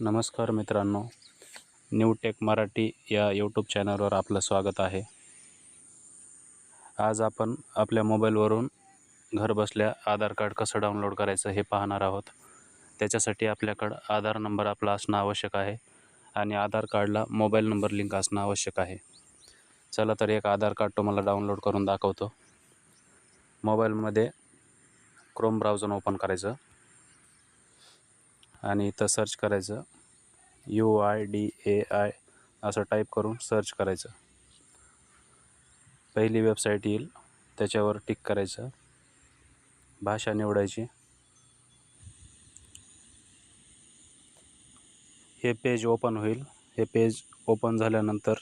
नमस्कार मित्रांनो new take Marathi या यूट्यूब चॅनलवर आपलं स्वागत आहे. आज आपण आपल्या मोबाईलवरून घरबसल्या आधार कार्ड कसं डाउनलोड करायचं हे पाहणार आहोत. त्याच्यासाठी आपल्याकडं आधार नंबर आपला असणं आवश्यक आहे आणि आधार कार्डला मोबाईल नंबर लिंक असणं आवश्यक आहे. चला तर एक आधार कार्ड तुम्हाला डाउनलोड करून दाखवतो. मोबाईलमध्ये क्रोम ब्राउझर ओपन करायचं. आणि इथं सर्च करायचं. U I D A I असं टाईप करून सर्च करायचं. पहिली वेबसाईट येईल. त्याच्यावर टिक करायचं. भाषा निवडायची. हे पेज ओपन होईल. हे पेज ओपन झाल्यानंतर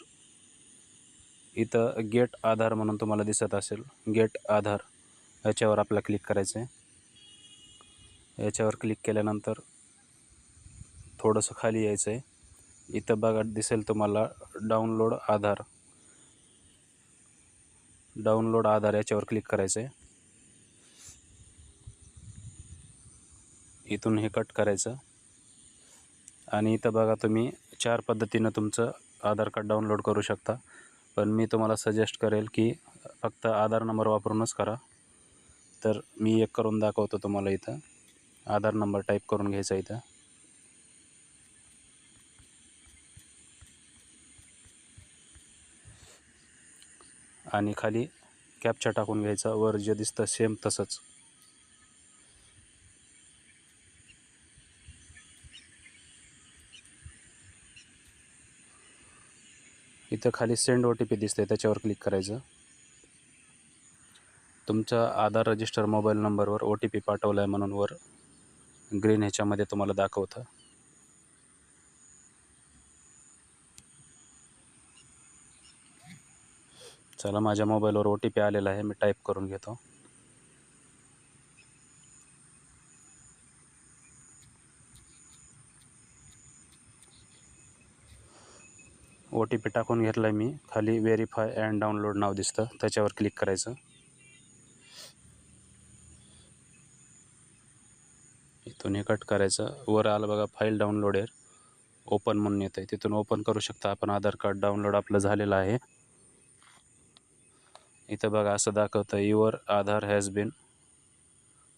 इथं गेट आधार म्हणून तुम्हाला दिसत असेल. गेट आधार. याच्यावर आपल्याला क्लिक करायचं आहे याच्यावर क्लिक केल्यानंतर थोडंसं खाली यायचं आहे इथं बघा दिसेल तुम्हाला डाउनलोड आधार. डाउनलोड आधार याच्यावर क्लिक करायचं आहे इथून हे कट करायचं. आणि इथं बघा तुम्ही चार पद्धतीनं तुमचं आधार कार्ड डाउनलोड करू शकता. पण मी तुम्हाला सजेस्ट करेल की फक्त आधार नंबर वापरूनच करा. तर मी एक करून दाखवतो तुम्हाला इथं. आधार नंबर टाईप करून घ्यायचा इथं. आणि खाली कॅपचा टाकून घ्यायचा. वर जे दिसतं सेम तसंच. इथं खाली सेंड ओ टी पी दिसते त्याच्यावर क्लिक करायचं. तुमचा आधार रजिस्टर मोबाईल नंबरवर ओ टी पी पाठवला आहे म्हणून वर ग्रीन ह्याच्यामध्ये तुम्हाला दाखवतं. चला माझ्या मोबाईलवर ओ टी पी आलेला आहे मी टाईप करून घेतो. ओ टी पी टाकून घेतला आहे मी. खाली व्हेरीफाय अँड डाउनलोड नाव दिसतं. त्याच्यावर क्लिक करायचं. इथून हे कट करायचं. वर आलं बघा फाईल डाउनलोड आहे ओपन म्हणून येतं आहे तिथून ओपन करू शकता आपण. आधार कार्ड डाउनलोड आपलं झालेलं आहे. इथं बघा असं दाखवतं your Aadhaar has been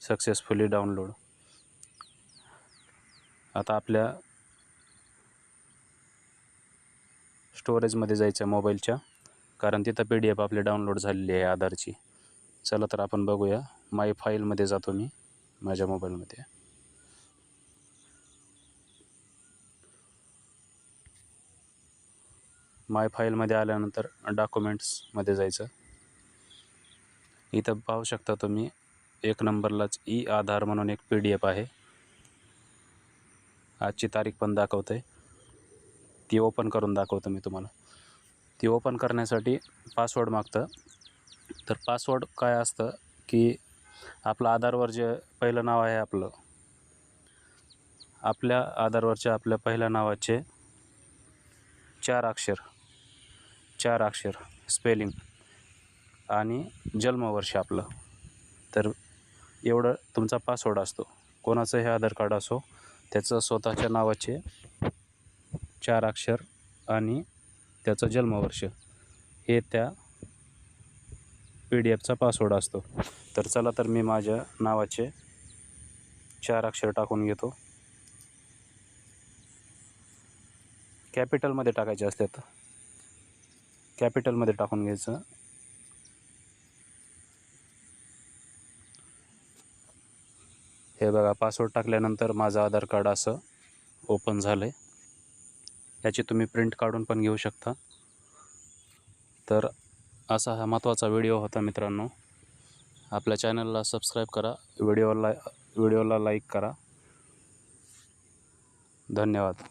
successfully download आता आपल्या स्टोरेजमध्ये जायचं मोबाईलच्या कारण तिथं पी डी एफ आपली डाउनलोड झालेली आहे आधारची. चला तर आपण बघूया. माय फाईलमध्ये जातो मी माझ्या मोबाईलमध्ये माय फाईलमध्ये आल्यानंतर डॉक्युमेंट्समध्ये जायचं. इथं पाहू शकता तुम्ही एक नंबरलाच ई आधार म्हणून एक पी डी एफ आहे. आजची तारीख पण दाखवते ती ओपन करून दाखवतो मी तुम्हाला. ती ओपन करण्यासाठी पासवर्ड मागतं. तर पासवर्ड काय असतं की आपलं आधारवर जे पहिलं नाव आहे आपलं आपल्या आधारवरच्या आपल्या पहिल्या नावाचे चार अक्षर चार अक्षर स्पेलिंग. आणि जन्मवर्ष आपलं. तर एवढं तुमचा पासवर्ड असतो. कोणाचं हे आधार कार्ड असो त्याचं स्वतःच्या नावाचे चार अक्षर आणि त्याचं जन्मवर्ष हे त्या पी डी एफचा पासवर्ड असतो. तर चला तर मी माझ्या नावाचे चार अक्षर टाकून घेतो. कॅपिटलमध्ये टाकायचे असतात. कॅपिटलमध्ये टाकून घ्यायचं. हे बघा पासवर्ड टाकल्यानंतर माझं आधार कार्ड असं ओपन झालं आहे याची तुम्ही प्रिंट काढून पण घेऊ शकता. तर असा हा महत्त्वाचा व्हिडिओ होता मित्रांनो. आपल्या चॅनलला सबस्क्राईब करा व्हिडिओला व्हिडिओला लाईक करा. धन्यवाद.